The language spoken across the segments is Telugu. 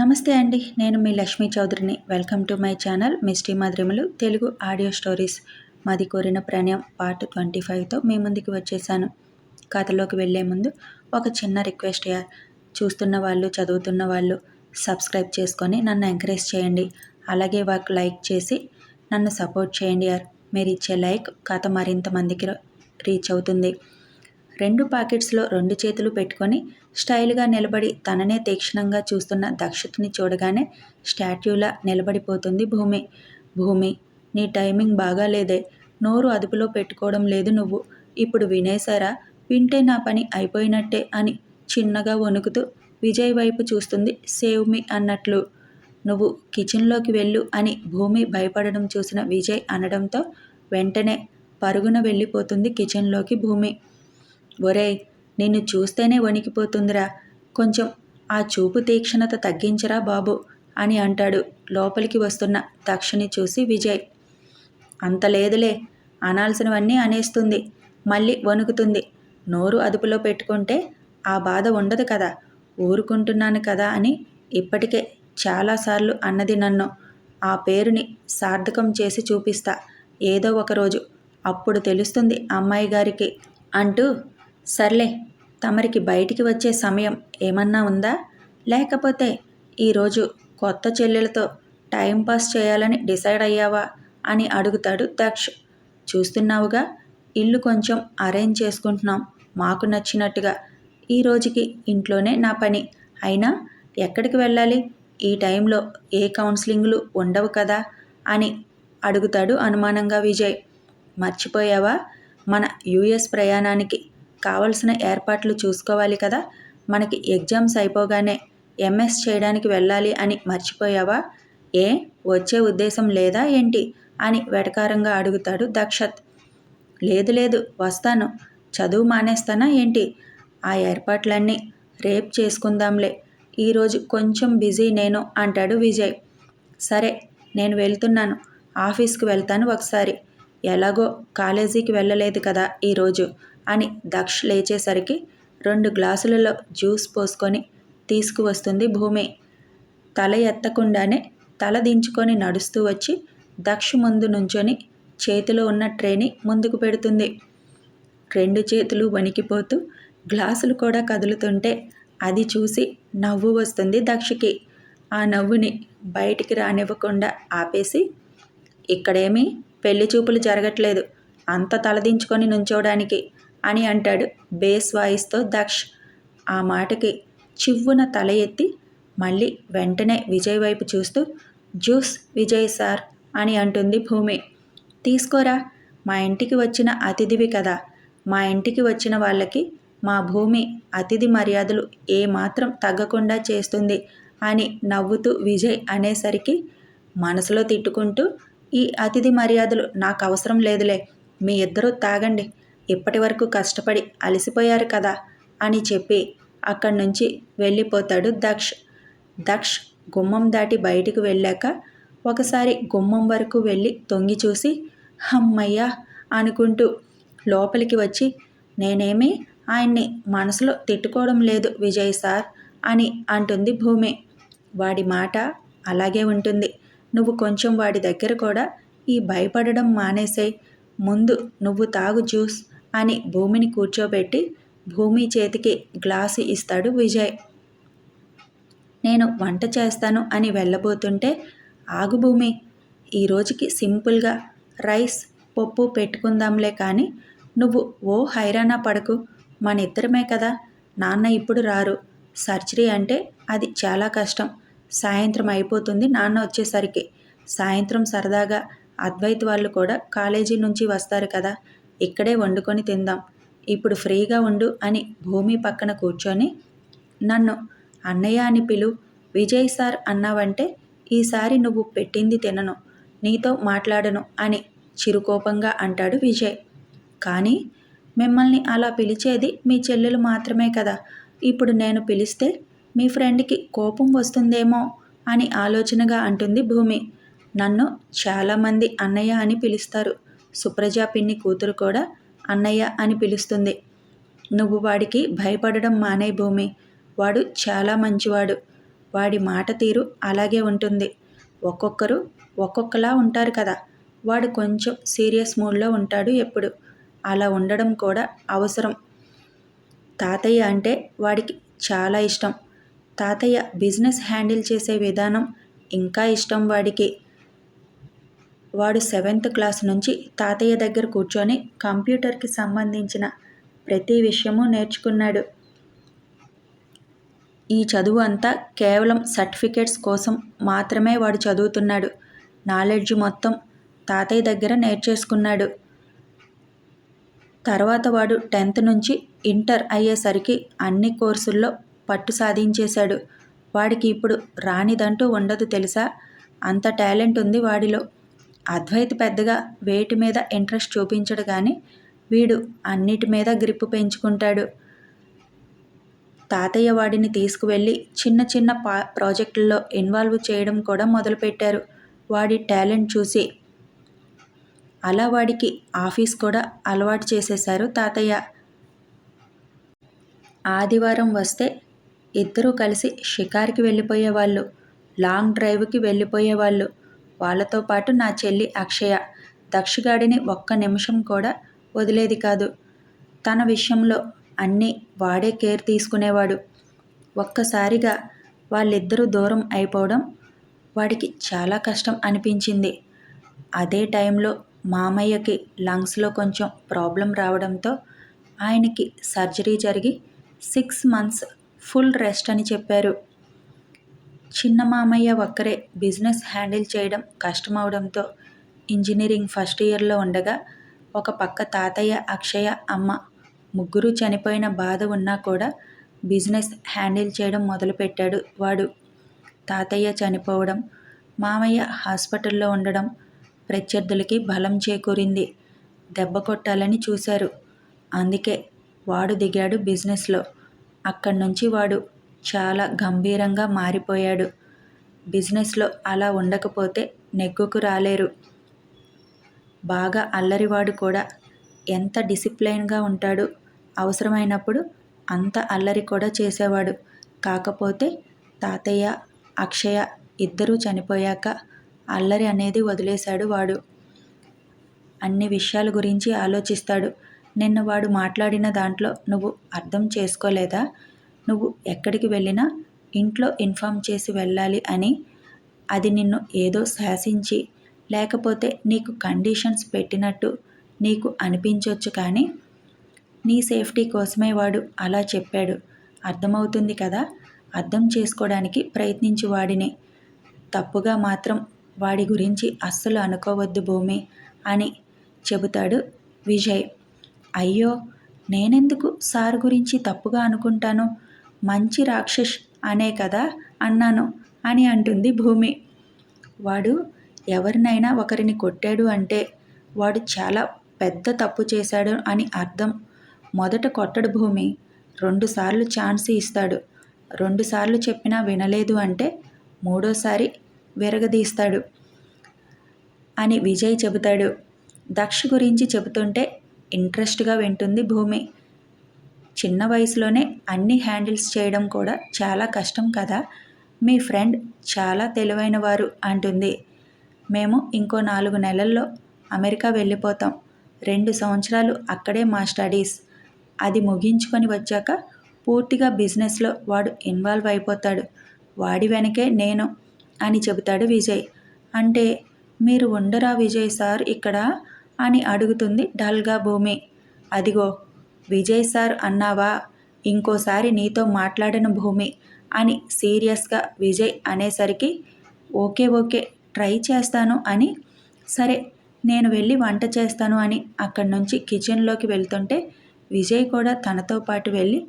నమస్తే అండి నేను మీ Lakshmi చౌదరిని. Welcome to my channel misty మధురిమలు. Telugu audio stories. మాది కోరిన ప్రణయం పార్ట్ ట్వంటీ ఫైవ్తో మీ ముందుకు వచ్చేసాను. కథలోకి వెళ్ళే ముందు ఒక చిన్న రిక్వెస్ట్ యార్ చూస్తున్న వాళ్ళు చదువుతున్న వాళ్ళు సబ్స్క్రైబ్ చేసుకొని నన్ను ఎంకరేజ్ చేయండి. అలాగే వాకు లైక్ చేసి నన్ను సపోర్ట్ చేయండి యార్. మీరు ఇచ్చే లైక్ కథ మరింత మందికి రీచ్ అవుతుంది. రెండు పాకెట్స్లో రెండు చేతులు పెట్టుకొని స్టైల్గా నిలబడి తననే తీక్షణంగా చూస్తున్న దక్షతని చూడగానే స్టాట్యూలా నిలబడిపోతుంది భూమి. భూమి నీ టైమింగ్ బాగాలేదే నోరు అదుపులో పెట్టుకోవడం లేదు నువ్వు. ఇప్పుడు వినేశారా? వింటే నా పని అయిపోయినట్టే అని చిన్నగా వణుకుతూ విజయ్ వైపు చూస్తుంది సేవ్ మీ అన్నట్లు. నువ్వు కిచెన్లోకి వెళ్ళు అని భూమి భయపడడం చూసిన విజయ్ అనడంతో వెంటనే పరుగున వెళ్ళిపోతుంది కిచెన్లోకి భూమి. ఒరేయ్ నిన్ను చూస్తేనే వణికిపోతుందిరా. కొంచెం ఆ చూపు తీక్షణత తగ్గించరా బాబు అని అంటాడు లోపలికి వస్తున్న దక్షిణి చూసి విజయ్. అంత లేదులే అనాల్సినవన్నీ అనేస్తుంది మళ్ళీ వణుకుతుంది. నోరు అదుపులో పెట్టుకుంటే ఆ బాధ ఉండదు కదా ఊరుకుంటున్నాను కదా అని ఇప్పటికే చాలాసార్లు అన్నది నన్ను. ఆ పేరుని సార్థకం చేసి చూపిస్తా ఏదో ఒకరోజు. అప్పుడు తెలుస్తుంది అమ్మాయి గారికి అంటూ సర్లే తమరికి బయటికి వచ్చే సమయం ఏమన్నా ఉందా? లేకపోతే ఈరోజు కొత్త చెల్లెలతో టైంపాస్ చేయాలని డిసైడ్ అయ్యావా? అని అడుగుతాడు దక్ష్. చూస్తున్నావుగా ఇల్లు కొంచెం అరేంజ్ చేసుకుంటున్నాం. మాకు నచ్చినట్టుగా. ఈ రోజుకి ఇంట్లోనే నా పని. అయినా ఎక్కడికి వెళ్ళాలి? ఈ టైంలో ఏ కౌన్సిలింగ్లు ఉండవు కదా? అని అడుగుతాడు అనుమానంగా విజయ్. మర్చిపోయావా? మన యుఎస్ ప్రయాణానికి కావలసిన ఏర్పాట్లు చూసుకోవాలి కదా? మనకి ఎగ్జామ్స్ అయిపోగానే ఎంఎస్ చేయడానికి వెళ్ళాలి అని మర్చిపోయావా? ఏ? వచ్చే ఉద్దేశం లేదా ఏంటి? అని వెటకారంగా అడుగుతాడు దక్షత్. లేదు లేదు వస్తాను. చదువు మానేస్తానా ఏంటి? ఆ ఏర్పాట్లన్నీ రేపు చేసుకుందాంలే. ఈరోజు కొంచెం బిజీ నేను అంటాడు విజయ్. సరే నేను వెళ్తున్నాను. ఆఫీస్కి వెళ్తాను ఒకసారి. ఎలాగో కాలేజీకి వెళ్ళలేదు కదా ఈరోజు అని దక్ష్ లేచేసరికి రెండు గ్లాసులలో జ్యూస్ పోసుకొని తీసుకువస్తుంది భూమి. తల ఎత్తకుండానే తల దించుకొని నడుస్తూ వచ్చి దక్ష్ ముందు నుంచొని చేతిలో ఉన్న ట్రేని ముందుకు పెడుతుంది. రెండు చేతులు వణికిపోతూ గ్లాసులు కూడా కదులుతుంటే అది చూసి నవ్వు వస్తుంది దక్షకి. ఆ నవ్వుని బయటికి రానివ్వకుండా ఆపేసి ఇక్కడేమీ పెళ్ళి చూపులు జరగట్లేదు. అంత తలదించుకొని నుంచోడానికి అని అంటాడు. బేస్ వాయిస్తో దక్ష్ ఆ మాటకి చివ్వున తల ఎత్తి మళ్ళీ వెంటనే విజయ్ వైపు చూస్తూ జ్యూస్ విజయ్ సార్ అని అంటుంది భూమి. తీసుకోరా మా ఇంటికి వచ్చిన అతిథివి కదా. మా ఇంటికి వచ్చిన వాళ్ళకి మా భూమి అతిథి మర్యాదలు ఏమాత్రం తగ్గకుండా చేస్తుంది అని నవ్వుతూ విజయ్ అనేసరికి మనసులో తిట్టుకుంటూ ఈ అతిథి మర్యాదలు నాకు అవసరం లేదులే. మీ ఇద్దరూ తాగండి. ఇప్పటి వరకు కష్టపడి అలసిపోయారు కదా అని చెప్పి అక్కడి నుంచి వెళ్ళిపోతాడు దక్ష్. దక్ష్ గుమ్మం దాటి బయటికి వెళ్ళాక ఒకసారి గుమ్మం వరకు వెళ్ళి తొంగి చూసి హమ్మయ్యా అనుకుంటూ లోపలికి వచ్చి నేనేమి ఆయన్ని మనసులో తిట్టుకోవడం లేదు విజయ్ సార్ అని అంటుంది భూమి. వాడి మాట అలాగే ఉంటుంది. నువ్వు కొంచెం వాడి దగ్గర కూడా ఈ భయపడడం మానేసాయి. ముందు నువ్వు తాగు జ్యూస్. అని భూమిని కూర్చోబెట్టి భూమి చేతికి గ్లాసు ఇస్తాడు విజయ్. నేను వంట చేస్తాను అని వెళ్ళబోతుంటే ఆగు భూమి ఈ రోజుకి సింపుల్గా రైస్ పప్పు పెట్టుకుందాంలే కానీ నువ్వు ఓ హైరానా పడకు. మన ఇద్దరమే కదా నాన్న ఇప్పుడు రారు. సర్జరీ అంటే అది చాలా కష్టం. సాయంత్రం అయిపోతుంది నాన్న వచ్చేసరికి. సాయంత్రం సరదాగా అద్వైత్ వాళ్ళు కూడా కాలేజీ నుంచి వస్తారు కదా ఇక్కడే వండుకొని తిందాం. ఇప్పుడు ఫ్రీగా ఉండు అని భూమి పక్కన కూర్చొని నన్ను అన్నయ్య అని పిలు విజయ్ సార్ అన్నావంటే ఈసారి నువ్వు పెట్టింది తినను నీతో మాట్లాడను అని చిరుకోపంగా అంటాడు విజయ్. కానీ మిమ్మల్ని అలా పిలిచేది మీ చెల్లెలు మాత్రమే కదా. ఇప్పుడు నేను పిలిస్తే మీ ఫ్రెండ్కి కోపం వస్తుందేమో అని ఆలోచనగా అంటుంది భూమి. నన్ను చాలామంది అన్నయ్య అని పిలుస్తారు. సుప్రజా పిన్ని కూతురు కూడా అన్నయ్య అని పిలుస్తుంది. నువ్వు వాడికి భయపడడం మానే భూమి. వాడు చాలా మంచివాడు. వాడి మాట తీరు అలాగే ఉంటుంది. ఒక్కొక్కరు ఒక్కొక్కలా ఉంటారు కదా. వాడు కొంచెం సీరియస్ మూడ్లో ఉంటాడు ఎప్పుడు. అలా ఉండడం కూడా అవసరం. తాతయ్య అంటే వాడికి చాలా ఇష్టం. తాతయ్య బిజినెస్ హ్యాండిల్ చేసే విధానం ఇంకా ఇష్టం వాడికి. వాడు సెవెంత్ క్లాస్ నుంచి తాతయ్య దగ్గర కూర్చొని కంప్యూటర్కి సంబంధించిన ప్రతి విషయము నేర్చుకున్నాడు. ఈ చదువు అంతా కేవలం సర్టిఫికేట్స్ కోసం మాత్రమే వాడు చదువుతున్నాడు. నాలెడ్జ్ మొత్తం తాతయ్య దగ్గర నేర్చేసుకున్నాడు. తర్వాత వాడు టెన్త్ నుంచి ఇంటర్ అయ్యేసరికి అన్ని కోర్సుల్లో పట్టు సాధించేశాడు. వాడికి ఇప్పుడు రానిదంటూ ఉండదు తెలుసా? అంత టాలెంట్ ఉంది వాడిలో. అద్వైత్ పెద్దగా వేటి మీద ఇంట్రెస్ట్ చూపించడు కానీ వీడు అన్నిటి మీద గ్రిప్పు పెంచుకుంటాడు. తాతయ్య వాడిని తీసుకువెళ్ళి చిన్న చిన్న పా ప్రాజెక్టుల్లో ఇన్వాల్వ్ చేయడం కూడా మొదలుపెట్టారు. వాడి టాలెంట్ చూసి అలా వాడికి ఆఫీస్ కూడా అలవాటు చేసేశారు తాతయ్య. ఆదివారం వస్తే ఇద్దరూ కలిసి షికార్కి వెళ్ళిపోయేవాళ్ళు లాంగ్ డ్రైవ్కి వెళ్ళిపోయేవాళ్ళు. వాళ్ళతో పాటు నా చెల్లి అక్షయ దక్షగాడిని ఒక్క నిమిషం కూడా వదిలేది కాదు. తన విషయంలో అన్నీ వాడే కేర్ తీసుకునేవాడు. ఒక్కసారిగా వాళ్ళిద్దరూ దూరం అయిపోవడం వాడికి చాలా కష్టం అనిపించింది. అదే టైంలో మామయ్యకి లంగ్స్లో కొంచెం ప్రాబ్లం రావడంతో ఆయనకి సర్జరీ జరిగి సిక్స్ మంత్స్ ఫుల్ రెస్ట్ అని చెప్పారు. చిన్న మామయ్య ఒక్కరే బిజినెస్ హ్యాండిల్ చేయడం కష్టమవడంతో ఇంజనీరింగ్ ఫస్ట్ ఇయర్లో ఉండగా ఒక పక్క తాతయ్య అక్షయ అమ్మ ముగ్గురు చనిపోయిన బాధ ఉన్నా కూడా బిజినెస్ హ్యాండిల్ చేయడం మొదలుపెట్టాడు వాడు. తాతయ్య చనిపోవడం మామయ్య హాస్పిటల్లో ఉండడం ప్రత్యర్థులకి బలం చేకూరింది. దెబ్బ కొట్టాలని చూశారు. అందుకే వాడు దిగాడు బిజినెస్లో. అక్కడి నుంచి వాడు చాలా గంభీరంగా మారిపోయాడు. బిజినెస్లో అలా ఉండకపోతే నెగ్గుకు రాలేరు. బాగా అల్లరివాడు కూడా. ఎంత డిసిప్లైన్గా ఉంటాడు. అవసరమైనప్పుడు అంత అల్లరి కూడా చేసేవాడు. కాకపోతే తాతయ్య అక్షయ ఇద్దరూ చనిపోయాక అల్లరి అనేది వదిలేశాడు వాడు. అన్ని విషయాల గురించి ఆలోచిస్తాడు. నిన్న వాడు మాట్లాడిన దాంట్లో నువ్వు అర్థం చేసుకోలేదా? నువ్వు ఎక్కడికి వెళ్ళినా ఇంట్లో ఇన్ఫామ్ చేసి వెళ్ళాలి అని అది నిన్ను ఏదో శాసించి లేకపోతే నీకు కండిషన్స్ పెట్టినట్టు నీకు అనిపించవచ్చు కానీ నీ సేఫ్టీ కోసమే వాడు అలా చెప్పాడు. అర్థమవుతుంది కదా? అర్థం చేసుకోవడానికి ప్రయత్నించి వాడిని. తప్పుగా మాత్రం వాడి గురించి అస్సలు అనుకోవద్దు భూమి అని చెబుతాడు విజయ్. అయ్యో నేనెందుకు సార్ గురించి తప్పుగా అనుకుంటాను? మంచి రాక్షస్ అనే కదా అన్నాను అని అంటుంది భూమి. వాడు ఎవరినైనా ఒకరిని కొట్టాడు అంటే వాడు చాలా పెద్ద తప్పు చేశాడు అని అర్థం. మొదట కొట్టడు భూమి. రెండుసార్లు ఛాన్స్ ఇస్తాడు. రెండుసార్లు చెప్పినా వినలేదు అంటే మూడోసారి విరగదీస్తాడు అని విజయ్ చెబుతాడు. దక్ష గురించి చెబుతుంటే ఇంట్రెస్ట్గా వింటుంది భూమి. చిన్న వయసులోనే అన్ని హ్యాండిల్స్ చేయడం కూడా చాలా కష్టం కదా? మీ ఫ్రెండ్ చాలా తెలివైన వారు అంటుంది. మేము ఇంకో నాలుగు నెలల్లో అమెరికా వెళ్ళిపోతాం. రెండు సంవత్సరాలు అక్కడే మా స్టడీస్. అది ముగించుకొని వచ్చాక పూర్తిగా బిజినెస్లో వాడు ఇన్వాల్వ్ అయిపోతాడు. వాడి వెనకే నేను అని చెబుతాడు విజయ్. అంటే మీరు ఉండరా విజయ్ సార్ ఇక్కడ? అని అడుగుతుంది డల్గా భూమి. అదిగో విజయ్ సార్ అన్నావా? ఇంకోసారి నీతో మాట్లాడిన భూమి అని సీరియస్గా విజయ్ అనేసరికి ఓకే ఓకే ట్రై చేస్తాను అని. సరే నేను వెళ్ళి వంట చేస్తాను అని అక్కడి నుంచి కిచెన్లోకి వెళ్తుంటే విజయ్ కూడా తనతో పాటు వెళ్ళి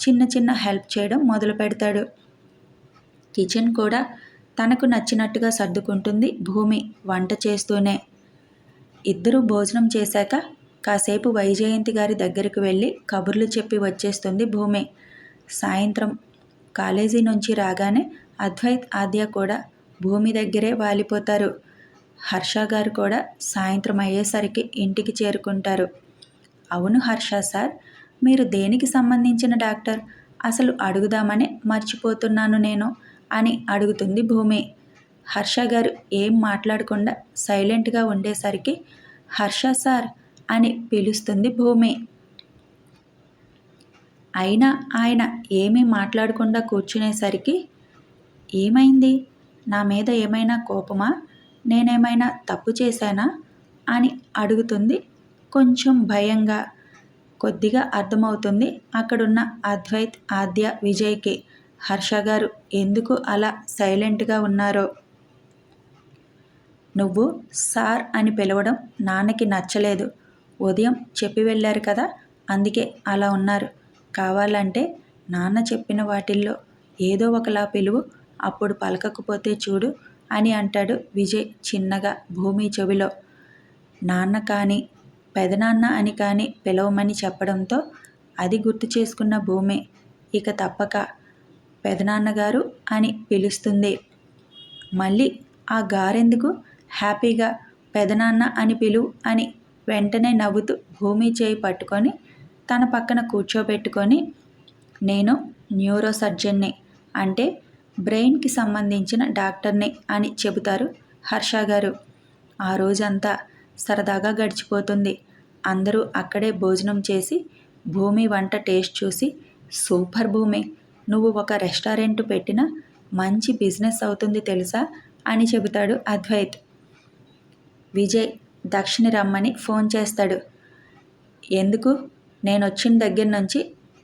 చిన్న చిన్న హెల్ప్ చేయడం మొదలు పెడతాడు. కిచెన్ కూడా తనకు నచ్చినట్టుగా సర్దుకుంటుంది భూమి వంట చేస్తూనే. ఇద్దరూ భోజనం చేశాక కాసేపు వైజయంతి గారి దగ్గరికి వెళ్ళి కబుర్లు చెప్పి వచ్చేస్తుంది భూమి. సాయంత్రం కాలేజీ నుంచి రాగానే అద్వైత్ ఆద్య కూడా భూమి దగ్గరే వాలిపోతారు. హర్ష గారు కూడా సాయంత్రం అయ్యేసరికి ఇంటికి చేరుకుంటారు. అవును హర్ష సార్ మీరు దేనికి సంబంధించిన డాక్టర్? అసలు అడుగుదామని మర్చిపోతున్నాను నేను అని అడుగుతుంది భూమి. హర్ష గారు ఏం మాట్లాడకుండా సైలెంట్గా ఉండేసరికి హర్ష సార్ అని పిలుస్తుంది భూమి. అయినా ఆయన ఏమీ మాట్లాడకుండా కూర్చునేసరికి ఏమైంది? నా మీద ఏమైనా కోపమా? నేనేమైనా తప్పు చేశానా? అని అడుగుతుంది కొంచెం భయంగా. కొద్దిగా అర్థమవుతుంది అక్కడున్న అద్వైత్ ఆద్య విజయ్కి. హర్ష గారు ఎందుకు అలా సైలెంట్గా ఉన్నారో? నువ్వు సార్ అని పిలవడం నాన్నకి నచ్చలేదు. ఉదయం చెప్పి వెళ్ళారు కదా అందుకే అలా ఉన్నారు. కావాలంటే నాన్న చెప్పిన వాటిల్లో ఏదో ఒకలా పిలువు అప్పుడు పలకకపోతే చూడు అని అంటాడు విజయ్ చిన్నగా భూమి చెవిలో. నాన్న కానీ పెదనాన్న అని కానీ పిలవమని చెప్పడంతో అది గుర్తు చేసుకున్న భూమి ఇక తప్పక పెదనాన్నగారు అని పిలుస్తుంది. మళ్ళీ ఆ గారెందుకు హ్యాపీగా పెదనాన్న అని పిలువు అని వెంటనే నవ్వుతూ భూమి చేయి పట్టుకొని తన పక్కన కూర్చోబెట్టుకొని నేను న్యూరో సర్జన్ని అంటే బ్రెయిన్కి సంబంధించిన డాక్టర్ని అని చెబుతారు హర్ష గారు. ఆ రోజంతా సరదాగా గడిచిపోతుంది. అందరూ అక్కడే భోజనం చేసి భూమి వంట టేస్ట్ చూసి సూపర్ భూమి నువ్వు ఒక రెస్టారెంట్ పెట్టిన మంచి బిజినెస్ అవుతుంది తెలుసా? అని చెబుతాడు అద్వైత్. విజయ్ దక్షిణి రమ్మని ఫోన్ చేస్తాడు. ఎందుకు? నేను వచ్చిన దగ్గర నుంచి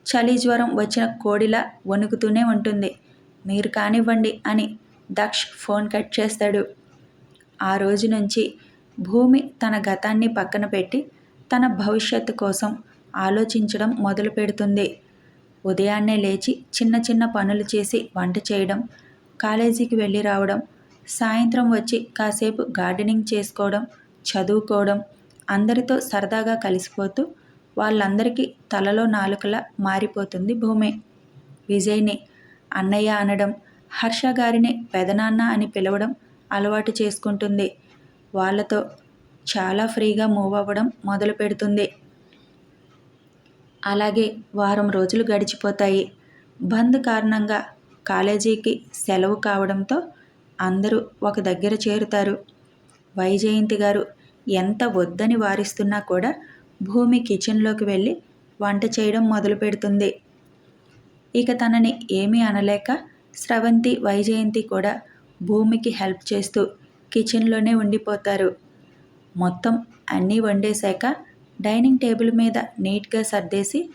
చలి జ్వరం వచ్చిన కోడిలా వణుకుతూనే ఉంటుంది. మీరు కానివ్వండి అని దక్ష్ ఫోన్ కట్ చేస్తాడు. ఆ రోజు నుంచి భూమి తన గతాన్ని పక్కన పెట్టి తన భవిష్యత్తు కోసం ఆలోచించడం మొదలు పెడుతుంది. ఉదయాన్నే లేచి చిన్న చిన్న పనులు చేసి వంట చేయడం కాలేజీకి వెళ్ళి రావడం సాయంత్రం వచ్చి కాసేపు గార్డెనింగ్ చేసుకోవడం చదువుకోవడం అందరితో సరదాగా కలిసిపోతూ వాళ్ళందరికీ తలలో నాలుకలా మారిపోతుంది భూమి. విజయ్ని అన్నయ్య అనడం హర్ష గారిని పెదనాన్న అని పిలవడం అలవాటు చేసుకుంటుంది. వాళ్ళతో చాలా ఫ్రీగా మూవ్ అవ్వడం మొదలు పెడుతుంది. అలాగే వారం రోజులు గడిచిపోతాయి. బంద్ కారణంగా కాలేజీకి సెలవు కావడంతో అందరూ ఒక దగ్గర చేరుతారు. వైజయంతి గారు ఎంత వద్దని వారిస్తున్నా కూడా భూమి కిచెన్లోకి వెళ్ళి వంట చేయడం మొదలు పెడుతుంది. ఇక తనని ఏమీ అనలేక స్రవంతి వైజయంతి కూడా భూమికి హెల్ప్ చేస్తూ కిచెన్లోనే ఉండిపోతారు. మొత్తం అన్నీ వండేశాక డైనింగ్ టేబుల్ మీద నీట్గా సర్దేసి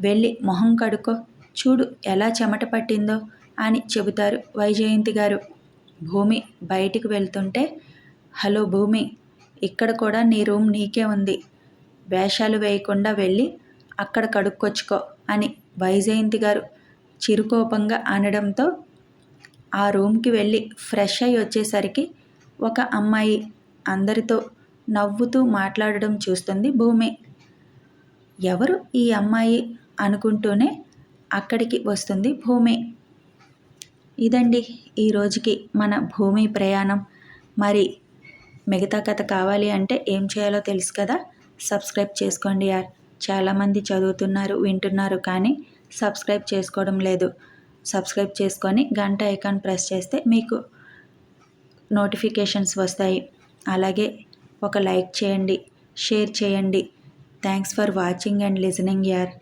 వెళ్ళి మొహం కడుకో చూడు ఎలా చెమట పట్టిందో అని చెబుతారు వైజయంతి గారు. భూమి బయటికి వెళ్తుంటే హలో భూమి ఇక్కడ కూడా నీ రూమ్ నీకే ఉంది. వేషాలు వేయకుండా వెళ్ళి అక్కడ కడుక్కొచ్చుకో అని వైజయంతి గారు చిరుకోపంగా అనడంతో ఆ రూమ్కి వెళ్ళి ఫ్రెష్ అయ్యి వచ్చేసరికి ఒక అమ్మాయి అందరితో నవ్వుతూ మాట్లాడడం చూస్తుంది భూమి. ఎవరు ఈ అమ్మాయి అనుకుంటూనే అక్కడికి వస్తుంది భూమి. ఇదండి ఈ రోజుకి మన భూమి ప్రయాణం. మరి మిగతా కథ కావాలి అంటే ఏం చేయాలో తెలుసు కదా? సబ్స్క్రైబ్ చేసుకోండి యార్. చాలామంది చదువుతున్నారు వింటున్నారు కానీ సబ్స్క్రైబ్ చేసుకోవడం లేదు. సబ్స్క్రైబ్ చేసుకొని గంట ఐకాన్ ప్రెస్ చేస్తే మీకు నోటిఫికేషన్స్ వస్తాయి. అలాగే ఒక లైక్ చేయండి షేర్ చేయండి. Thanks for watching and listening యార్.